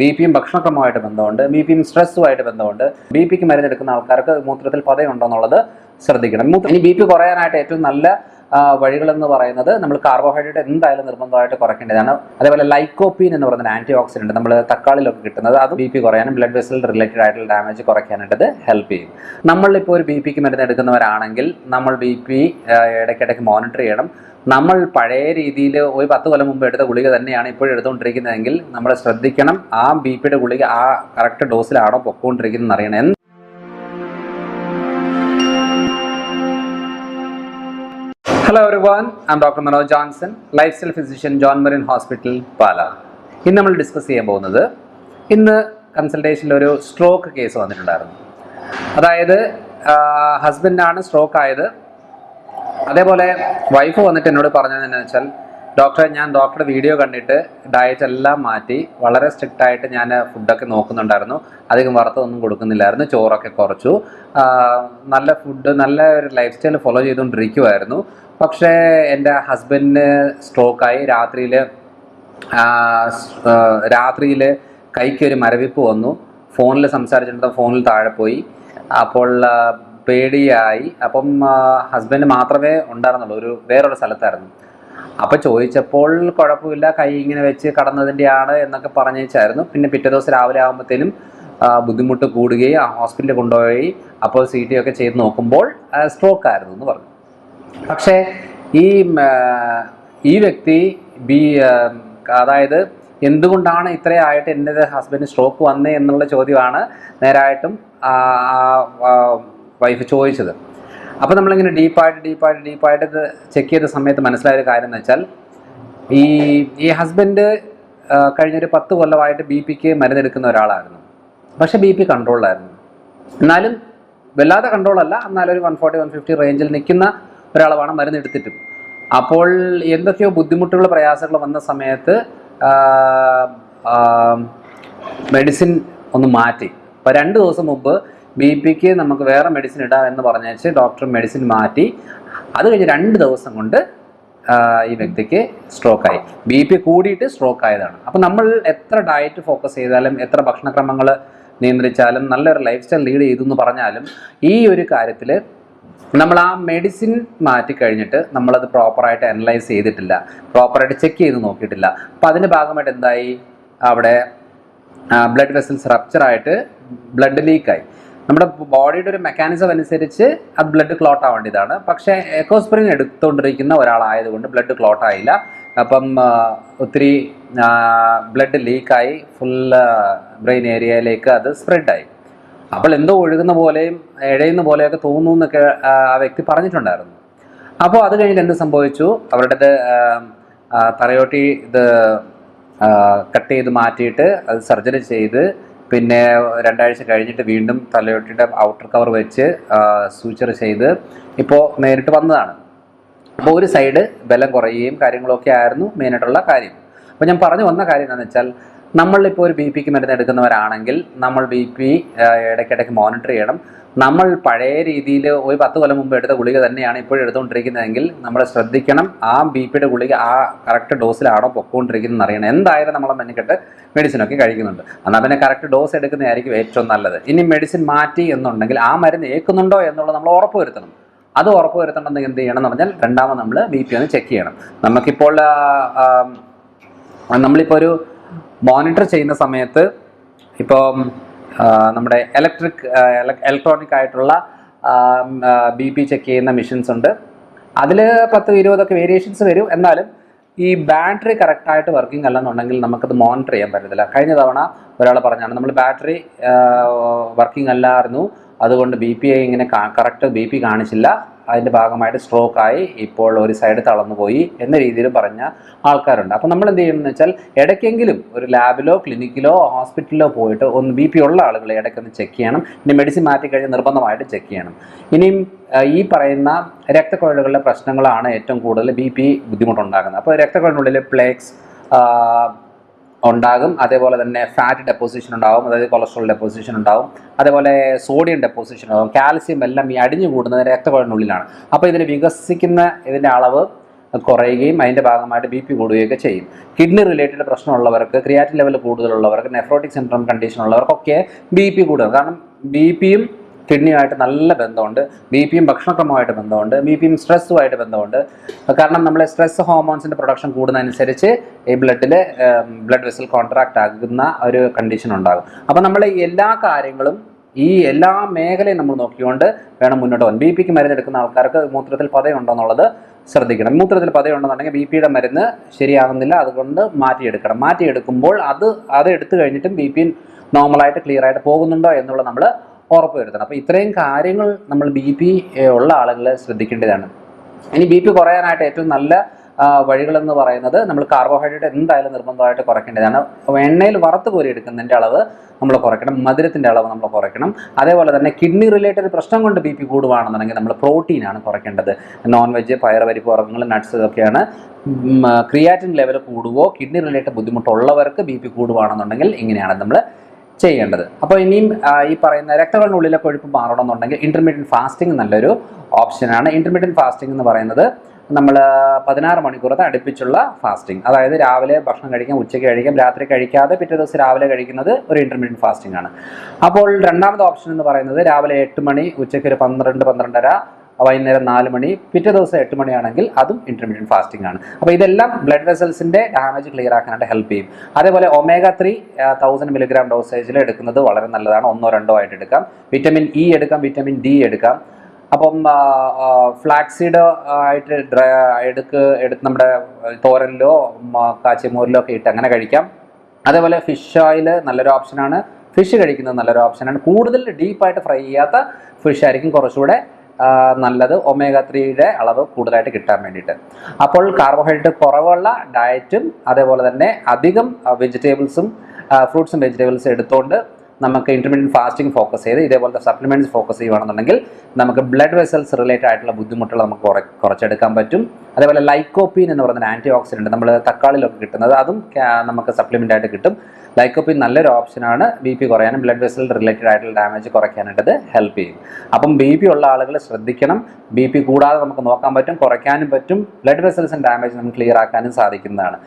B പിയും ഭക്ഷണക്രമമായിട്ട് ബന്ധമുണ്ട്. B പിയും സ്ട്രെസ്സുമായിട്ട് ബന്ധമുണ്ട്. ബി പിക്ക് മരുന്നെടുക്കുന്ന ആൾക്കാർക്ക് മൂത്രത്തിൽ പതയുണ്ടോ എന്നുള്ളത് ശ്രദ്ധിക്കണം ഇനി ബി പി കുറയാനായിട്ട് ഏറ്റവും നല്ല വഴികളെന്ന് പറയുന്നത് നമ്മൾ കാർബോഹൈഡ്രേറ്റ് എന്തായാലും നിർബന്ധമായിട്ട് കുറയ്ക്കേണ്ടതാണ്. അതേപോലെ ലൈക്കോപ്പീൻ എന്ന് പറയുന്ന ആന്റി ഓക്സിഡന്റ് നമ്മൾ തക്കാളിയിലൊക്കെ കിട്ടുന്നത് അത് ബി പി കുറയാനും ബ്ലഡ് വെസൽ റിലേറ്റഡ് ആയിട്ടുള്ള ഡാമേജ് കുറയ്ക്കാനായിട്ട് ഹെൽപ്പ് ചെയ്യും. നമ്മളിപ്പോൾ ഒരു ബി പിക്ക് മരുന്ന് എടുക്കുന്നവരാണെങ്കിൽ നമ്മൾ ബി പി ഇടയ്ക്കിടയ്ക്ക് മോണിറ്റർ ചെയ്യണം. നമ്മൾ പഴയ രീതിയിൽ ഒരു പത്ത് കൊല്ലം മുമ്പ് എടുത്ത ഗുളിക തന്നെയാണ് ഇപ്പോഴും എടുത്തുകൊണ്ടിരിക്കുന്നതെങ്കിൽ നമ്മൾ ശ്രദ്ധിക്കണം ആ ബി പിയുടെ ഗുളിക ആ കറക്റ്റ് ഡോസിലാണോ പൊക്കോണ്ടിരിക്കുന്നത് അറിയണം. Hello everyone am doctor Manoj Johnson lifestyle physician John Marian hospital Pala ഇന്ന് നമ്മൾ ഡിസ്കസ് ചെയ്യാൻ പോകുന്നത് ഇന്ന് കൺസൾട്ടേഷനിൽ ഒരു സ്ട്രോക്ക് കേസ് വന്നിട്ടുണ്ടായിരുന്നു. അതായത് ഹസ്ബൻഡാണ് സ്ട്രോക്ക് ആയത്. അതേപോലെ വൈഫ് വന്നിട്ട് എന്നോട് പറഞ്ഞതെന്ന് വെച്ചാൽ ഡോക്ടറെ ഞാൻ ഡോക്ടറുടെ വീഡിയോ കണ്ടിട്ട് ഡയറ്റ് എല്ലാം മാറ്റി വളരെ സ്ട്രിക്റ്റ് ആയിട്ട് ഞാൻ ഫുഡൊക്കെ നോക്കുന്നുണ്ടായിരുന്നു. അധികം വറുത്തൊന്നും കൊടുക്കുന്നില്ലായിരുന്നു. ചോറൊക്കെ കുറച്ചു. നല്ല ഫുഡ് നല്ല ഒരു ലൈഫ് സ്റ്റൈൽ ഫോളോ ചെയ്തുകൊണ്ടിരിക്കുമായിരുന്നു പക്ഷേ എന്റെ ഹസ്ബൻഡിന് സ്ട്രോക്കായി രാത്രിയിൽ രാത്രിയിൽ കൈക്ക് ഒരു മരവിപ്പ് വന്നു. ഫോണിൽ സംസാരിച്ചിട്ട് ഫോണിൽ താഴെ പോയി. അപ്പോൾ പേടിയായി. അപ്പം ഹസ്ബൻഡ് മാത്രമേ ഉണ്ടായിരുന്നുള്ളൂ. ഒരു വേറൊരു സ്ഥലത്തായിരുന്നു. അപ്പോൾ ചോദിച്ചപ്പോൾ കുഴപ്പമില്ല കൈ ഇങ്ങനെ വെച്ച് കടന്നതിന്റെയാണ് എന്നൊക്കെ പറഞ്ഞേച്ചായിരുന്നു. പിന്നെ പിറ്റേ ദിവസം രാവിലെ ആകുമ്പോഴത്തേനും ബുദ്ധിമുട്ട് കൂടുകയും ആ ഹോസ്പിറ്റലിൽ കൊണ്ടുപോയി അപ്പോൾ സി ടി ഒക്കെ ചെയ്ത് നോക്കുമ്പോൾ സ്ട്രോക്ക് ആയിരുന്നു എന്ന് പറഞ്ഞു. പക്ഷേ ഈ ഈ വ്യക്തി ബി അതായത് എന്തുകൊണ്ടാണ് ഇത്രയായിട്ട് എന്റെ ഹസ്ബൻഡ് സ്ട്രോക്ക് വന്നേ എന്നുള്ള ചോദ്യമാണ് നേരായിട്ടും വൈഫ് ചോദിച്ചത്. അപ്പോൾ നമ്മളിങ്ങനെ ഡീപ്പായിട്ട് ഡീപ്പായിട്ട് ഡീപ്പായിട്ട് ചെക്ക് ചെയ്ത സമയത്ത് മനസ്സിലായൊരു കാര്യം എന്ന് വെച്ചാൽ ഈ ഈ ഹസ്ബൻഡ് കഴിഞ്ഞൊരു പത്ത് കൊല്ലമായിട്ട് ബി പിക്ക് മരുന്നെടുക്കുന്ന ഒരാളായിരുന്നു. പക്ഷേ ബി പി കൺട്രോളിലായിരുന്നു എന്നാലും വല്ലാതെ കൺട്രോൾ അല്ല. എന്നാലും ഒരു വൺ ഫോർട്ടി വൺ ഫിഫ്റ്റി റേഞ്ചിൽ നിൽക്കുന്ന ഒരാളാണ് മരുന്ന് എടുത്തിട്ടും അപ്പോൾ എന്തൊക്കെയോ ബുദ്ധിമുട്ടുകൾ പ്രയാസങ്ങൾ വന്ന സമയത്ത് മെഡിസിൻ ഒന്ന് മാറ്റി. അപ്പോൾ രണ്ട് ദിവസം മുമ്പ് ബി പിക്ക് നമുക്ക് വേറെ മെഡിസിൻ ഇടാം എന്ന് പറഞ്ഞേച്ച് ഡോക്ടർ മെഡിസിൻ മാറ്റി. അത് കഴിഞ്ഞ് രണ്ട് ദിവസം കൊണ്ട് ഈ വ്യക്തിക്ക് സ്ട്രോക്ക് ആയി. ബി പി കൂടിയിട്ട് സ്ട്രോക്ക് ആയതാണ്. അപ്പം നമ്മൾ എത്ര ഡയറ്റ് ഫോക്കസ് ചെയ്താലും എത്ര ഭക്ഷണക്രമങ്ങൾ നിയന്ത്രിച്ചാലും നല്ലൊരു ലൈഫ് സ്റ്റൈൽ ലീഡ് ചെയ്തു എന്ന് പറഞ്ഞാലും ഈ ഒരു കാര്യത്തിൽ നമ്മൾ ആ മെഡിസിൻ മാറ്റി കഴിഞ്ഞിട്ട് നമ്മളത് പ്രോപ്പറായിട്ട് അനലൈസ് ചെയ്തിട്ടില്ല. പ്രോപ്പറായിട്ട് ചെക്ക് ചെയ്ത് നോക്കിയിട്ടില്ല. അപ്പം അതിന്റെ ഭാഗമായിട്ട് എന്തായി? അവിടെ ബ്ലഡ് വെസൽസ് റപ്ചറായിട്ട് ബ്ലഡ് ലീക്കായി നമ്മുടെ ബോഡിയുടെ ഒരു മെക്കാനിസം അനുസരിച്ച് അത് ബ്ലഡ് ക്ലോട്ട് ആവേണ്ടതാണ്. പക്ഷേ എക്കോസ്പ്രിൻ എടുത്തുകൊണ്ടിരിക്കുന്ന ഒരാളായതുകൊണ്ട് ബ്ലഡ് ക്ലോട്ട് ആയില്ല. അപ്പം ഒത്തിരി ബ്ലഡ് ലീക്കായി ഫുൾ ബ്രെയിൻ ഏരിയയിലേക്ക് അത് സ്പ്രെഡായി അപ്പോൾ എന്തോ ഒഴുകുന്ന പോലെയും ഇഴയുന്ന പോലെയൊക്കെ തോന്നുന്നു എന്നൊക്കെ ആ വ്യക്തി പറഞ്ഞിട്ടുണ്ടായിരുന്നു. അപ്പോൾ അത് കഴിഞ്ഞിട്ട് എന്ത് സംഭവിച്ചു? അവരുടെ തറയോട്ടി ഇത് കട്ട് ചെയ്ത് മാറ്റിയിട്ട് അത് സർജറി ചെയ്ത് പിന്നെ രണ്ടാഴ്ച കഴിഞ്ഞിട്ട് വീണ്ടും തലയോട്ടിയുടെ ഔട്ടർ കവർ വെച്ച് സൂച്ചർ ചെയ്ത് ഇപ്പോൾ നേരിട്ട് വന്നതാണ്. അപ്പോൾ ഒരു സൈഡ് ബലം കുറയുകയും കാര്യങ്ങളൊക്കെ ആയിരുന്നു മെയിനായിട്ടുള്ള കാര്യം. അപ്പോൾ ഞാൻ പറഞ്ഞു വന്ന കാര്യം എന്താണെന്ന് വെച്ചാൽ നമ്മളിപ്പോൾ ഒരു ബി പിക്ക് മരുന്ന് എടുക്കുന്നവരാണെങ്കിൽ നമ്മൾ ബി പി ഇടയ്ക്കിടയ്ക്ക് മോണിറ്റർ ചെയ്യണം. നമ്മൾ പഴയ രീതിയിൽ ഒരു പത്ത് കൊല്ലം മുമ്പ് എടുത്ത ഗുളിക തന്നെയാണ് ഇപ്പോഴും എടുത്തുകൊണ്ടിരിക്കുന്നതെങ്കിൽ നമ്മൾ ശ്രദ്ധിക്കണം ആ ബി പിയുടെ ഗുളിക ആ കറക്റ്റ് ഡോസിലാണോ പൊക്കോണ്ടിരിക്കുന്നത് അറിയണം. എന്തായാലും നമ്മളെ മെനക്കെട്ട് മെഡിസിനൊക്കെ കഴിക്കുന്നുണ്ട്. എന്നാൽ പിന്നെ കറക്റ്റ് ഡോസ് എടുക്കുന്നതായിരിക്കും ഏറ്റവും നല്ലത്. ഇനി മെഡിസിൻ മാറ്റി എന്നുണ്ടെങ്കിൽ ആ മരുന്ന് ഏൽക്കുന്നുണ്ടോ എന്നുള്ളത് നമ്മൾ ഉറപ്പ് വരുത്തണം. അത് ഉറപ്പ് വരുത്തണമെന്ന് എന്ത് ചെയ്യണം എന്ന് പറഞ്ഞാൽ രണ്ടാമത് നമ്മൾ ബി പി ഒന്ന് ചെക്ക് ചെയ്യണം. നമുക്കിപ്പോൾ നമ്മളിപ്പോൾ ഒരു മോണിറ്റർ ചെയ്യുന്ന സമയത്ത് ഇപ്പോൾ നമ്മുടെ ഇലക്ട്രിക് ഇലക്ട്രോണിക് ആയിട്ടുള്ള ബി പി ചെക്ക് ചെയ്യുന്ന മെഷീൻസ് ഉണ്ട്. അതിൽ പത്ത് ഇരുപതൊക്കെ വേരിയേഷൻസ് വരും. എന്നാലും ഈ ബാറ്ററി കറക്റ്റായിട്ട് വർക്കിംഗ് അല്ലെന്നുണ്ടെങ്കിൽ നമുക്കത് മോണിറ്റർ ചെയ്യാൻ പറ്റത്തില്ല. കഴിഞ്ഞ തവണ ഒരാൾ പറഞ്ഞാണ് നമ്മൾ ബാറ്ററി വർക്കിംഗ് അല്ലായിരുന്നു. അതുകൊണ്ട് ബി പി ഇങ്ങനെ കറക്റ്റ് ബി പി കാണിച്ചില്ല. അതിന്റെ ഭാഗമായിട്ട് സ്ട്രോക്ക് ആയി ഇപ്പോൾ ഒരു സൈഡ് തളർന്നു പോയി എന്ന രീതിയിൽ പറഞ്ഞ ആൾക്കാരുണ്ട്. അപ്പോൾ നമ്മൾ എന്ത് ചെയ്യണമെന്ന് വെച്ചാൽ ഇടയ്ക്കെങ്കിലും ഒരു ലാബിലോ ക്ലിനിക്കിലോ ഹോസ്പിറ്റലിലോ പോയിട്ട് ഒന്ന് ബി പി ഉള്ള ആളുകളെ ഇടയ്ക്കൊന്ന് ചെക്ക് ചെയ്യണം. ഇനി മെഡിസിൻ മാറ്റി കഴിഞ്ഞ് നിർബന്ധമായിട്ട് ചെക്ക് ചെയ്യണം. ഇനിയും ഈ പറയുന്ന രക്തക്കുഴലുകളുടെ പ്രശ്നങ്ങളാണ് ഏറ്റവും കൂടുതൽ ബി പി ബുദ്ധിമുട്ടുണ്ടാകുന്നത് അപ്പോൾ രക്തക്കുഴലിനുള്ളിൽ പ്ലേക്സ് ഉണ്ടാകും. അതേപോലെ തന്നെ ഫാറ്റ് ഡെപ്പോസിഷൻ ഉണ്ടാകും അതായത് കൊളസ്ട്രോൾ ഡെപ്പോസിഷൻ ഉണ്ടാകും അതേപോലെ സോഡിയം ഡെപ്പോസിഷൻ ഉണ്ടാകും കാൽസ്യം എല്ലാം ഈ അടിഞ്ഞു കൂടുന്നത് രക്തക്കുഴലിനുള്ളിലാണ്. അപ്പോൾ ഇതിന് വികസിക്കുന്ന ഇതിന്റെ അളവ് കുറയുകയും അതിന്റെ ഭാഗമായിട്ട് ബി പി കൂടുകയൊക്കെ ചെയ്യും. കിഡ്നി റിലേറ്റഡ് പ്രശ്നമുള്ളവർക്ക് ക്രിയാറ്റിൻ ലെവൽ കൂടുതലുള്ളവർക്ക് നെഫ്രോട്ടിക് സിൻഡ്രോം കണ്ടീഷൻ ഉള്ളവർക്കൊക്കെ ബി പി കൂടുക കാരണം ബി പിയും കിഡ്നിയുമായിട്ട് നല്ല ബന്ധമുണ്ട്. ബി പിയും ഭക്ഷണക്രമമായിട്ട് ബന്ധമുണ്ട്. ബി പിയും സ്ട്രെസ്സുമായിട്ട് ബന്ധമുണ്ട്. കാരണം നമ്മളെ സ്ട്രെസ് ഹോർമോൺസിന്റെ പ്രൊഡക്ഷൻ കൂടുന്നതനുസരിച്ച് ഈ ബ്ലഡിൽ ബ്ലഡ് വെസൽ കോൺട്രാക്ട് ആകുന്ന ഒരു കണ്ടീഷൻ ഉണ്ടാകും. അപ്പോൾ നമ്മൾ എല്ലാ കാര്യങ്ങളും ഈ എല്ലാ മേഖലയും നമ്മൾ നോക്കിക്കൊണ്ട് വേണം മുന്നോട്ട് പോകാൻ. ബി പിക്ക് മരുന്നെടുക്കുന്ന ആൾക്കാർക്ക് മൂത്രത്തിൽ പതയുണ്ടോ എന്നുള്ളത് ശ്രദ്ധിക്കണം. മൂത്രത്തിൽ പതയുണ്ടെന്നുണ്ടെങ്കിൽ ബി പിയുടെ മരുന്ന് ശരിയാകുന്നില്ല അതുകൊണ്ട് മാറ്റിയെടുക്കണം. മാറ്റിയെടുക്കുമ്പോൾ അത് അത് എടുത്തു കഴിഞ്ഞിട്ടും ബി പി നോർമലായിട്ട് ക്ലിയർ ആയിട്ട് പോകുന്നുണ്ടോ എന്നുള്ളത് നമ്മൾ ഉറപ്പ് വരുത്തണം അപ്പോൾ ഇത്രയും കാര്യങ്ങൾ നമ്മൾ ബി പി ഉള്ള ആളുകൾ ശ്രദ്ധിക്കേണ്ടതാണ്. ഇനി ബി പി കുറയാനായിട്ട് ഏറ്റവും നല്ല വഴികളെന്ന് പറയുന്നത് നമ്മൾ കാർബോഹൈഡ്രേറ്റ് എന്തായാലും നിർബന്ധമായിട്ട് കുറയ്ക്കേണ്ടതാണ്. എണ്ണയിൽ വറുത്ത് കോരി എടുക്കുന്നതിന്റെ അളവ് നമ്മൾ കുറയ്ക്കണം. മധുരത്തിന്റെ അളവ് നമ്മൾ കുറയ്ക്കണം. അതേപോലെ തന്നെ കിഡ്നി റിലേറ്റഡ് പ്രശ്നം കൊണ്ട് ബി പി കൂടുവാണെന്നുണ്ടെങ്കിൽ നമ്മൾ പ്രോട്ടീനാണ് കുറയ്ക്കേണ്ടത്. നോൺ വെജ് പയർ പരിപ്പ് വർഗങ്ങൾ നട്ട്സ് ഇതൊക്കെയാണ്. ക്രിയാറ്റിൻ ലെവൽ കൂടുവോ കിഡ്നി റിലേറ്റഡ് ബുദ്ധിമുട്ടുള്ളവർക്ക് ബി പി കൂടുവാണെന്നുണ്ടെങ്കിൽ ഇങ്ങനെയാണ് നമ്മൾ ചെയ്യേണ്ടത്. അപ്പോൾ ഇനിയും ഈ പറയുന്ന രക്തകളിനുള്ളിലെ കൊഴുപ്പ് മാറണമെന്നുണ്ടെങ്കിൽ ഇന്റർമീഡിയറ്റ് ഫാസ്റ്റിംഗ് നല്ലൊരു ഓപ്ഷനാണ് ഇന്റർമീഡിയറ്റ് ഫാസ്റ്റിംഗ് എന്ന് പറയുന്നത് നമ്മൾ പതിനാറ് മണിക്കൂറത്തെ അടുപ്പിച്ചുള്ള ഫാസ്റ്റിംഗ് അതായത് രാവിലെ ഭക്ഷണം കഴിക്കാം ഉച്ചയ്ക്ക് കഴിക്കാം രാത്രി കഴിക്കാതെ പിറ്റേ ദിവസം രാവിലെ കഴിക്കുന്നത് ഒരു ഇന്റർമീഡിയറ്റ് ഫാസ്റ്റിംഗ് ആണ്. അപ്പോൾ രണ്ടാമത്തെ ഓപ്ഷൻ എന്ന് പറയുന്നത് രാവിലെ എട്ട് മണി ഉച്ചയ്ക്ക് ഒരു പന്ത്രണ്ട് പന്ത്രണ്ടര വൈകുന്നേരം നാല് മണി പിറ്റേ ദിവസം എട്ട് മണിയാണെങ്കിൽ അതും ഇന്റർമീഡിയറ്റ് ഫാസ്റ്റിംഗ് ആണ്. അപ്പോൾ ഇതെല്ലാം ബ്ലഡ് വെസൽസിന്റെ ഡാമേജ് ക്ലിയർ ആക്കാനായിട്ട് ഹെൽപ്പ് ചെയ്യും. അതേപോലെ ഒമേഗ ത്രീ തൗസൻഡ് മിലിഗ്രാം ഡോസേജിൽ എടുക്കുന്നത് വളരെ നല്ലതാണ്. ഒന്നോ രണ്ടോ ആയിട്ട് എടുക്കാം. വിറ്റമിൻ ഇ എടുക്കാം വിറ്റമിൻ ഡി എടുക്കാം. അപ്പം ഫ്ലാക്സീഡ് ആയിട്ട് എടുക്ക് എടുത്ത് നമ്മുടെ തോരനിലോ കാച്ചിമോരിലോ ഒക്കെ ഇട്ട് അങ്ങനെ കഴിക്കാം. അതേപോലെ ഫിഷ് ഓയിൽ നല്ലൊരു ഓപ്ഷനാണ് ഫിഷ് കഴിക്കുന്നത് നല്ലൊരു ഓപ്ഷനാണ് കൂടുതൽ ഡീപ്പായിട്ട് ഫ്രൈ ചെയ്യാത്ത ഫിഷ് ആയിരിക്കും കുറച്ചുകൂടെ നല്ലത് ഒമേഗ ത്രീയുടെ അളവ് കൂടുതലായിട്ട് കിട്ടാൻ വേണ്ടിയിട്ട്. അപ്പോൾ കാർബോഹൈഡ്രേറ്റ് കുറവുള്ള ഡയറ്റും അതേപോലെ തന്നെ അധികം വെജിറ്റബിൾസും ഫ്രൂട്ട്സും വെജിറ്റബിൾസും എടുത്തുകൊണ്ട് നമുക്ക് ഇന്റർമീഡിയറ്റ് ഫാസ്റ്റിംഗ് ഫോക്കസ് ചെയ്ത് ഇതേപോലത്തെ സപ്ലിമെന്റ്സ് ഫോക്കസ് ചെയ്യുകയാണെന്നുണ്ടെങ്കിൽ നമുക്ക് ബ്ലഡ് വെസൽസ് റിലേറ്റഡ് ആയിട്ടുള്ള ബുദ്ധിമുട്ടുകൾ നമുക്ക് കുറ കുറച്ചെടുക്കാൻ പറ്റും. അതേപോലെ ലൈക്കോപ്പീൻ എന്ന് പറയുന്ന ആന്റി ഓക്സിഡന്റ് നമ്മൾ തക്കാളിയിലൊക്കെ കിട്ടുന്നത് അതും നമുക്ക് സപ്ലിമെന്റ് ആയിട്ട് കിട്ടും. ലൈക്കോപ്പീൻ നല്ലൊരു ഓപ്ഷനാണ് ബി പി കുറയാനും ബ്ലഡ് വെസൽ റിലേറ്റഡ് ആയിട്ടുള്ള ഡാമേജ് കുറയ്ക്കാനായിട്ട് ഹെൽപ്പ് ചെയ്യും. അപ്പം ബി പി ഉള്ള ആളുകൾ ശ്രദ്ധിക്കണം. ബി പി കൂടാതെ നമുക്ക് നോക്കാൻ പറ്റും കുറയ്ക്കാനും പറ്റും. ബ്ലഡ് വെസൽസിന്റെ ഡാമേജ് നമുക്ക് ക്ലിയർ ആക്കാനും സാധിക്കുന്നതാണ്.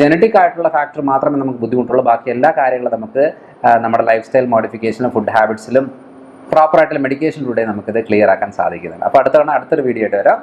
ജനറ്റിക് ആയിട്ടുള്ള ഫാക്ടർ മാത്രമേ നമുക്ക് ബുദ്ധിമുട്ടുള്ളൂ. ബാക്കി എല്ലാ കാര്യങ്ങളും നമുക്ക് നമ്മുടെ ലൈഫ് സ്റ്റൈൽ മോഡിഫിക്കേഷനും ഫുഡ് ഹാബിറ്റ്സിലും പ്രോപ്പറായിട്ടുള്ള മെഡിക്കേഷനിലൂടെ നമുക്കിത് ക്ലിയർ ആക്കാൻ സാധിക്കുന്നുണ്ട് അപ്പോൾ അടുത്ത തവണ അടുത്തൊരു വീഡിയോ ആയിട്ട് വരാം.